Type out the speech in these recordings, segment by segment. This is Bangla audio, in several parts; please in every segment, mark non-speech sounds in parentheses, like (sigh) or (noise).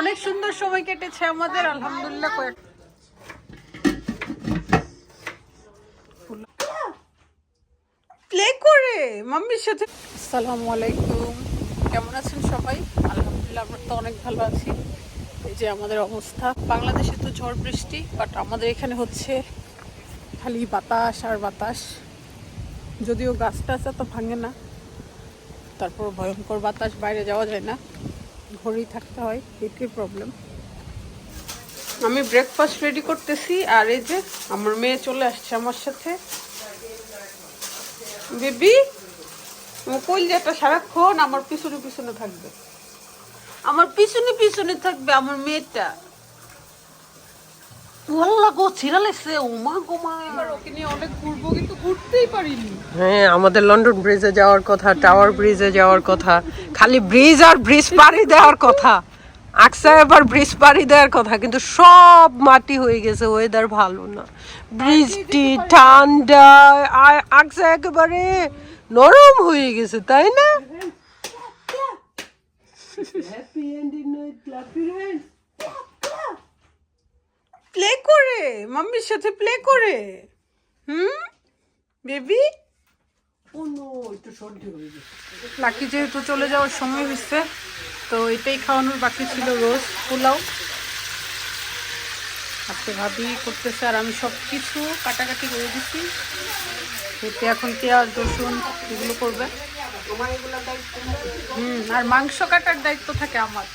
অনেক সুন্দর সময় কেটেছে আমাদের, আলহামদুলিল্লাহ প্লে করে, মাম্মির সাথে। আসসালামু আলাইকুম। কেমন আছেন সবাই? আলহামদুলিল্লাহ, আমরা তো অনেক ভালো আছি। এই যে আমাদের অবস্থা। বাংলাদেশে তো ঝড় বৃষ্টি বাট আমাদের এখানে হচ্ছে খালি বাতাস আর বাতাস। যদিও গাছ টাছ তো ভাঙে না, তারপর ভয়ঙ্কর বাতাস, বাইরে যাওয়া যায় না। ঘরেই থাকতে হয়, এটাই প্রবলেম আমি ব্রেকফাস্ট রেডি করতেছি, আর এই যে আমার মেয়ে চলে আসছে আমার সাথে। বেবি কইল যেটা সারাক্ষণ আমার পিছনে পিছনে থাকবে। আমার পিছনে পিছনে থাকবে আমার মেয়েটা। ওয়াল্লা গো ছিড়া লাগছে ওমা গোমা এবার ওকে নিয়ে অনেক ঘুরবো কিন্তু ঘুরতেই পারিনি। হ্যাঁ আমাদের লন্ডন ব্রিজে যাওয়ার কথা টাওয়ার ব্রিজে যাওয়ার কথা খালি ব্রিজ আর ব্রিজ পাড়ি দেওয়ার কথা। আকসা এবার ব্রিজ পাড়ি দেওয়ার কথা কিন্তু সব মাটি হয়ে গেছে ওয়েদার ভালো না। বৃষ্টি ঠান্ডা আর আকসা একেবারে নরম হয়ে গেছে তাই না? প্লে করে মাম্মির সাথে প্লে করে। হুম? বেবি লাকি যেহেতু চলে যাওয়ার সময় হয়েছে তো এটাই খাওয়ানোর বাকি ছিল রোজ পোলাও। আজকে ভাবি করতেছে আর আমি সব কিছু কাটাকাটি করে দিচ্ছি এতে এখন পেঁয়াজ রসুন এগুলো করবে। হুম আর মাংস কাটার দায়িত্ব থাকে আমার।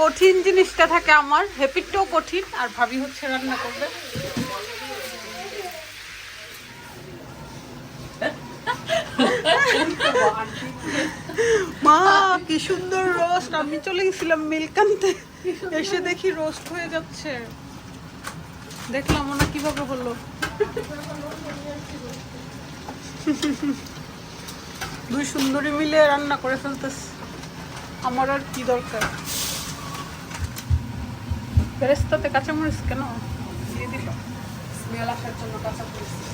কঠিন জিনিসটা থাকে আমার। হ্যাপিটাও কঠিন, আর ভাবি হচ্ছে রান্না করবে। মা, কি সুন্দর রোস্ট। আমি চলে গেছিলাম মিল্ক আনতে। এসে দেখি রোস্ট হয়ে যাচ্ছে। দেখলাম ওনা কীভাবে হলো। দুই সুন্দরী মিলে রান্না করে ফেলতেছে। আমার আর কি দরকার? বেরেস্তাতে কাঁচামরিচ কেন? দিয়ে দিল। স্মেল আসার জন্য কাঁচা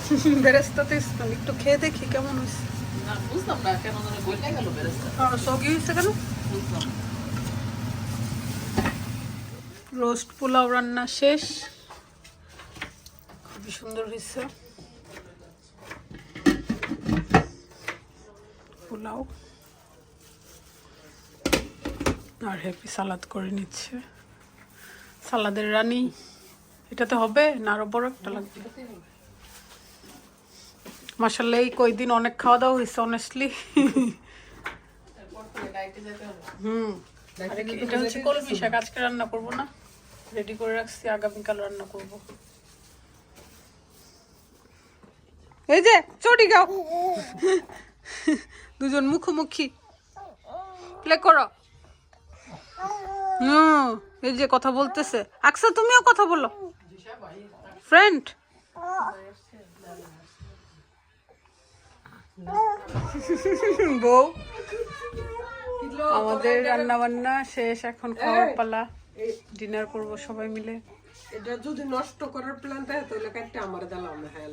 (laughs) বেরেস্তাতে smell, একটু খেয়ে দেখি কেমন হয়েছে। না বুঝলাম না কেন যেন বইটা গেল বেরেস্তা। আর হয়েছে কেন? বুঝলাম রোস্ট পোলাও রান্না শেষ। খুবই সুন্দর হয়েছে। পোলাও। আর হ্যাপি সালাদ করে নিচ্ছে। সালাদের রানী। এটাতে হবে না আরও বড় একটা লাগবে। মাসাল্লাহ এই কয়দিন অনেক খাওয়া দাওয়া হয়েছে অনেস্টলি হুম। এটা হচ্ছে কলমি শাক আজকে রান্না করব না। রেডি করে রাখছি আগামীকাল রান্না করব। এই যে চটি গাও দুজন মুখোমুখি। প্লে করো। হুম। এই যে কথা বলতেছে। আকসা তুমিও কথা বলো। ফ্রেন্ড বউ আমাদের রান্না বান্না শেষ এখন খাওয়ার পালা। ডিনার করব সবাই মিলে। এটা যদি নষ্ট করার প্ল্যান থাকে তাহলে কাটতে আমার দিলাম না হ্যাঁ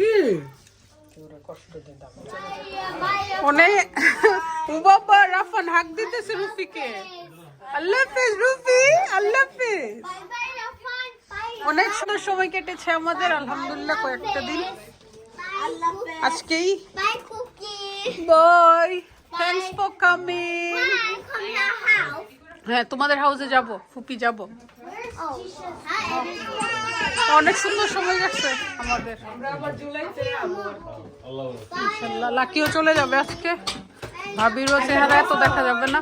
কি? কষ্ট দিতাম অনেক ও বাবা রাফান হাক দিতেছে রুফিকে। আল্লাহ হাফেজ রুফি আল্লাহ হাফেজ। অনেক সুন্দর সময় কেটেছে আমাদের আলহামদুলিল্লাহ কয়েকটা দিন। আজকেই. Bye thanks for coming. হ্যাঁ তোমাদের হাউসে যাব ফুপি যাব. অনেক সুন্দর সময় গেছে আমাদের। ইনশাল্লাহ লাকিও চলে যাবে আজকে। ভাবিরও চেহারা এত দেখা যাবে না।